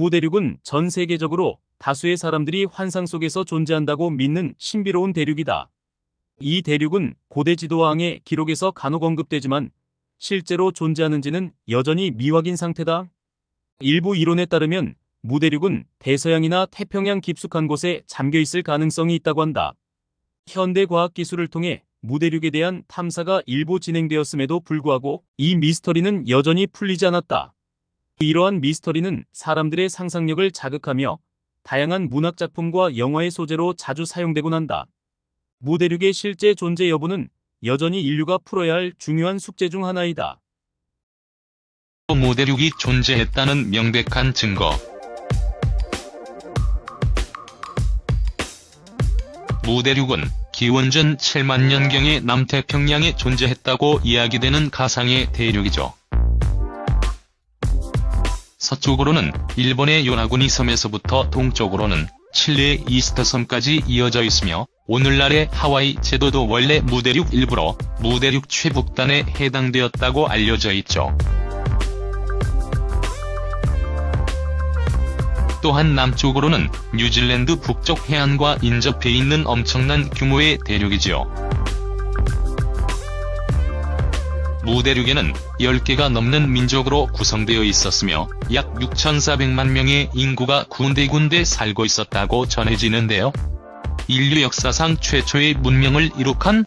무대륙은 전 세계적으로 다수의 사람들이 환상 속에서 존재한다고 믿는 신비로운 대륙이다. 이 대륙은 고대 지도왕의 기록에서 간혹 언급되지만 실제로 존재하는지는 여전히 미확인 상태다. 일부 이론에 따르면 무대륙은 대서양이나 태평양 깊숙한 곳에 잠겨 있을 가능성이 있다고 한다. 현대 과학 기술을 통해 무대륙에 대한 탐사가 일부 진행되었음에도 불구하고 이 미스터리는 여전히 풀리지 않았다. 이러한 미스터리는 사람들의 상상력을 자극하며 다양한 문학 작품과 영화의 소재로 자주 사용되곤 한다. 무대륙의 실제 존재 여부는 여전히 인류가 풀어야 할 중요한 숙제 중 하나이다. 무대륙이 존재했다는 명백한 증거. 무대륙은 기원전 7만 년경에 남태평양에 존재했다고 이야기되는 가상의 대륙이죠. 서쪽으로는 일본의 요나구니 섬에서부터 동쪽으로는 칠레의 이스터 섬까지 이어져 있으며 오늘날의 하와이 제도도 원래 무대륙 일부로 무대륙 최북단에 해당되었다고 알려져 있죠. 또한 남쪽으로는 뉴질랜드 북쪽 해안과 인접해 있는 엄청난 규모의 대륙이지요. 무대륙에는 10개가 넘는 민족으로 구성되어 있었으며 약 6,400만 명의 인구가 군데군데 살고 있었다고 전해지는데요. 인류 역사상 최초의 문명을 이룩한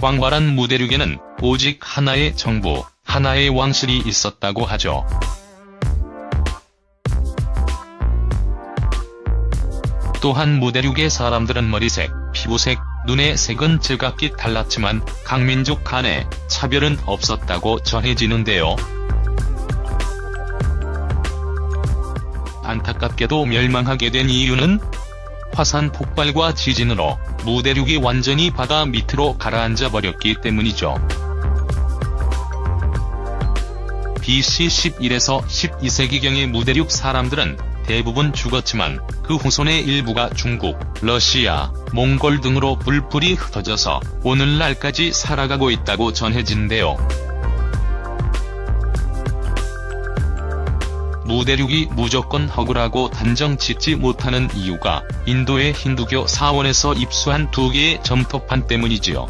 광활한 무대륙에는 오직 하나의 정부, 하나의 왕실이 있었다고 하죠. 또한 무대륙의 사람들은 머리색, 피부색, 눈의 색은 제각기 달랐지만 각민족 간에 차별은 없었다고 전해지는데요. 안타깝게도 멸망하게 된 이유는 화산 폭발과 지진으로 무대륙이 완전히 바다 밑으로 가라앉아 버렸기 때문이죠. BC 11에서 12세기경의 무대륙 사람들은 대부분 죽었지만 그 후손의 일부가 중국, 러시아, 몽골 등으로 불풀이 흩어져서 오늘날까지 살아가고 있다고 전해진대요. 무대륙이 무조건 허구라고 단정 짓지 못하는 이유가 인도의 힌두교 사원에서 입수한 두 개의 점토판 때문이지요.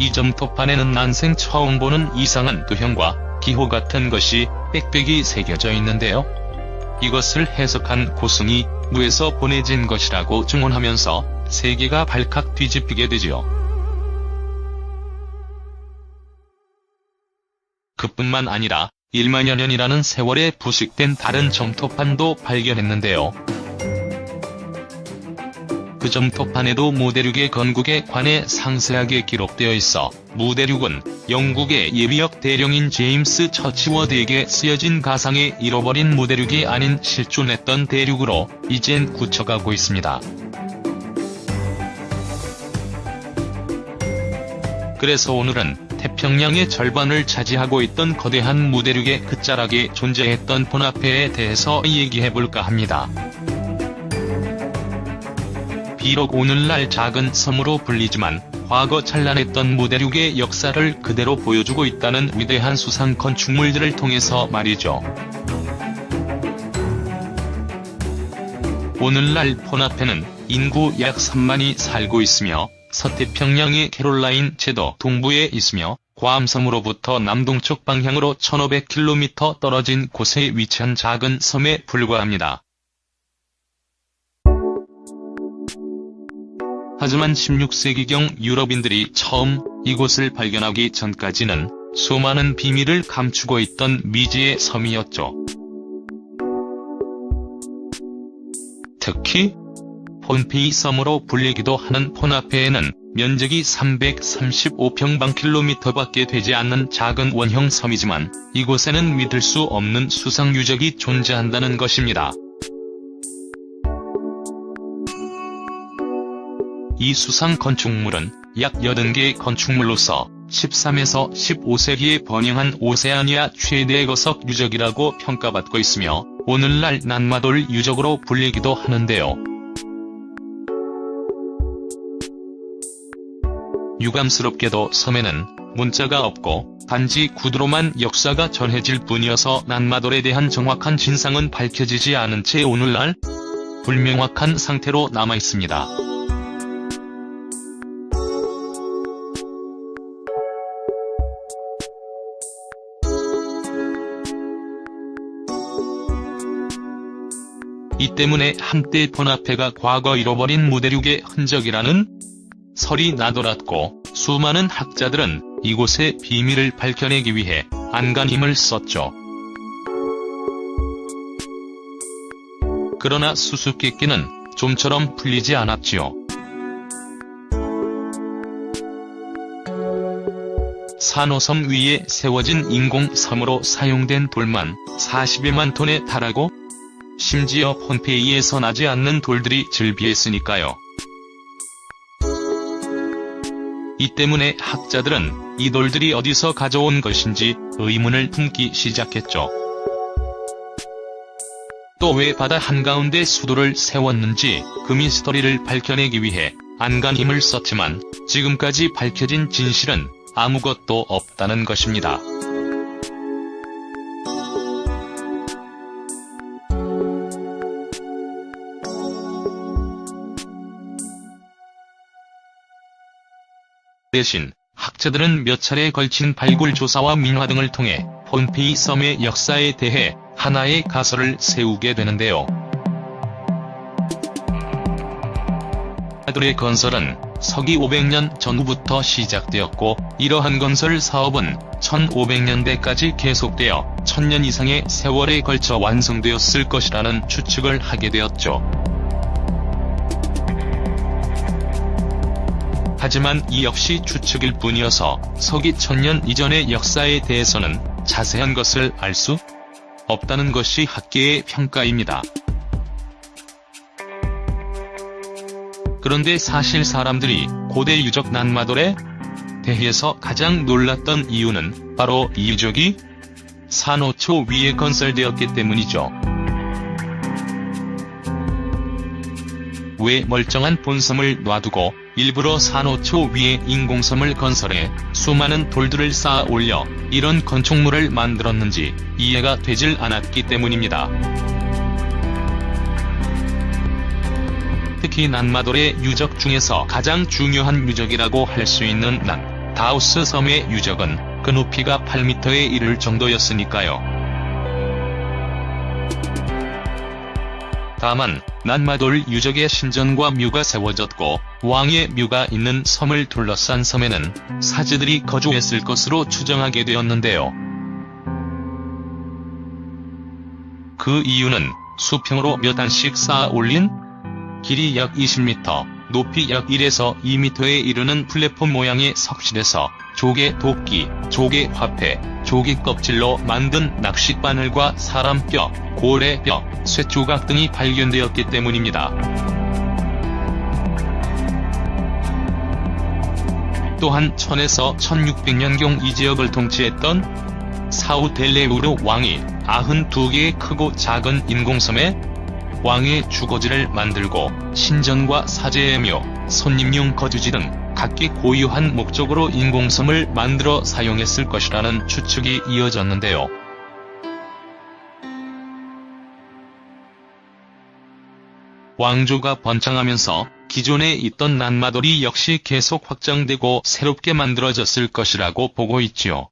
이 점토판에는 난생 처음 보는 이상한 도형과 기호 같은 것이 빽빽이 새겨져 있는데요. 이것을 해석한 고승이 무에서 보내진 것이라고 증언하면서 세계가 발칵 뒤집히게 되지요. 그뿐만 아니라 1만여 년이라는 세월에 부식된 다른 점토판도 발견했는데요. 그 점토판에도 무대륙의 건국에 관해 상세하게 기록되어 있어 무대륙은 영국의 예비역 대령인 제임스 처치워드에게 쓰여진 가상의 잃어버린 무대륙이 아닌 실존했던 대륙으로 이젠 굳혀가고 있습니다. 그래서 오늘은 태평양의 절반을 차지하고 있던 거대한 무대륙의 끝자락에 존재했던 포나페에 대해서 얘기해볼까 합니다. 비록 오늘날 작은 섬으로 불리지만 과거 찬란했던 무대륙의 역사를 그대로 보여주고 있다는 위대한 수상 건축물들을 통해서 말이죠. 오늘날 포나페는 인구 약 3만이 살고 있으며 서태평양의 캐롤라인 제도 동부에 있으며 괌섬으로부터 남동쪽 방향으로 1500km 떨어진 곳에 위치한 작은 섬에 불과합니다. 하지만 16세기경 유럽인들이 처음 이곳을 발견하기 전까지는 수많은 비밀을 감추고 있던 미지의 섬이었죠. 특히 폰페이 섬으로 불리기도 하는 포나페에는 면적이 335평방킬로미터밖에 되지 않는 작은 원형 섬이지만 이곳에는 믿을 수 없는 수상 유적이 존재한다는 것입니다. 이 수상 건축물은 약 80개의 건축물로서 13에서 15세기에 번영한 오세아니아 최대의 거석 유적이라고 평가받고 있으며 오늘날 난마돌 유적으로 불리기도 하는데요. 유감스럽게도 섬에는 문자가 없고 단지 구두로만 역사가 전해질 뿐이어서 난마돌에 대한 정확한 진상은 밝혀지지 않은 채 오늘날 불명확한 상태로 남아 있습니다. 이 때문에 한때 번화폐가 과거 잃어버린 무대륙의 흔적이라는 설이 나돌았고 수많은 학자들은 이곳의 비밀을 밝혀내기 위해 안간힘을 썼죠. 그러나 수수께끼는 좀처럼 풀리지 않았지요. 산호섬 위에 세워진 인공섬으로 사용된 돌만 40여만 톤에 달하고 심지어 폰페이에서 나지 않는 돌들이 즐비했으니까요. 이 때문에 학자들은 이 돌들이 어디서 가져온 것인지 의문을 품기 시작했죠. 또 왜 바다 한가운데 수도를 세웠는지 그 미스터리를 밝혀내기 위해 안간 힘을 썼지만 지금까지 밝혀진 진실은 아무것도 없다는 것입니다. 대신 학자들은 몇 차례 걸친 발굴 조사와 민화 등을 통해 폰페이 섬의 역사에 대해 하나의 가설을 세우게 되는데요. 아들의 건설은 서기 500년 전후부터 시작되었고 이러한 건설 사업은 1500년대까지 계속되어 1000년 이상의 세월에 걸쳐 완성되었을 것이라는 추측을 하게 되었죠. 하지만 이 역시 추측일 뿐이어서 서기 천년 이전의 역사에 대해서는 자세한 것을 알 수 없다는 것이 학계의 평가입니다. 그런데 사실 사람들이 고대 유적 난마돌에 대해서 가장 놀랐던 이유는 바로 이 유적이 산호초 위에 건설되었기 때문이죠. 왜 멀쩡한 본섬을 놔두고 일부러 산호초 위에 인공섬을 건설해 수많은 돌들을 쌓아 올려 이런 건축물을 만들었는지 이해가 되질 않았기 때문입니다. 특히 난마돌의 유적 중에서 가장 중요한 유적이라고 할 수 있는 난 다우스 섬의 유적은 그 높이가 8m에 이를 정도였으니까요. 다만 난마돌 유적의 신전과 묘가 세워졌고 왕의 묘가 있는 섬을 둘러싼 섬에는 사제들이 거주했을 것으로 추정하게 되었는데요. 그 이유는 수평으로 몇 단씩 쌓아 올린 길이 약 20m, 높이 약 1에서 2m에 이르는 플랫폼 모양의 석실에서 조개 도끼, 조개 화폐, 조개 껍질로 만든 낚싯바늘과 사람 뼈, 고래 뼈, 쇠조각 등이 발견되었기 때문입니다. 또한 1000에서 1600년경 이 지역을 통치했던 사우델레우르 왕이 92개의 크고 작은 인공섬에 왕의 주거지를 만들고 신전과 사제의 묘, 손님용 거주지 등 각기 고유한 목적으로 인공섬을 만들어 사용했을 것이라는 추측이 이어졌는데요. 왕조가 번창하면서 기존에 있던 난마돌이 역시 계속 확장되고 새롭게 만들어졌을 것이라고 보고 있지요.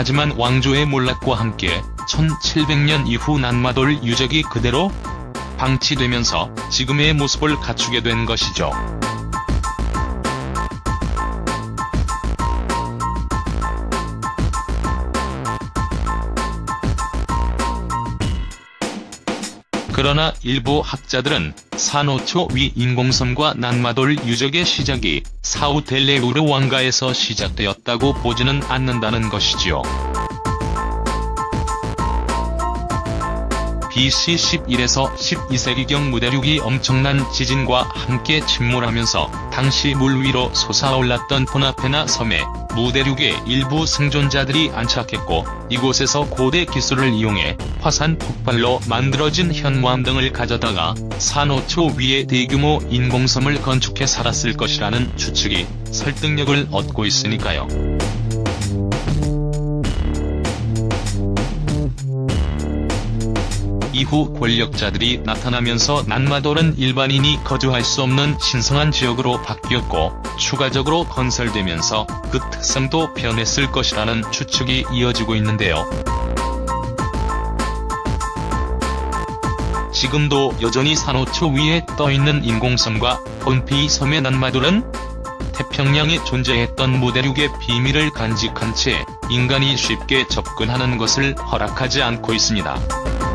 하지만 왕조의 몰락과 함께 1700년 이후 난마돌 유적이 그대로 방치되면서 지금의 모습을 갖추게 된 것이죠. 그러나 일부 학자들은 산호초 위 인공섬과 난마돌 유적의 시작이 사우델레우르 왕가에서 시작되었다고 보지는 않는다는 것이지요. BC 11에서 12세기경 무대륙이 엄청난 지진과 함께 침몰하면서 당시 물 위로 솟아올랐던 포나페나 섬에 무대륙의 일부 생존자들이 안착했고 이곳에서 고대 기술을 이용해 화산 폭발로 만들어진 현무암 등을 가져다가 산호초 위에 대규모 인공섬을 건축해 살았을 것이라는 추측이 설득력을 얻고 있으니까요. 이후 권력자들이 나타나면서 난마돌은 일반인이 거주할 수 없는 신성한 지역으로 바뀌었고 추가적으로 건설되면서 그 특성도 변했을 것이라는 추측이 이어지고 있는데요. 지금도 여전히 산호초 위에 떠있는 인공섬과 폰페이 섬의 난마돌은 태평양에 존재했던 무대륙의 비밀을 간직한 채 인간이 쉽게 접근하는 것을 허락하지 않고 있습니다.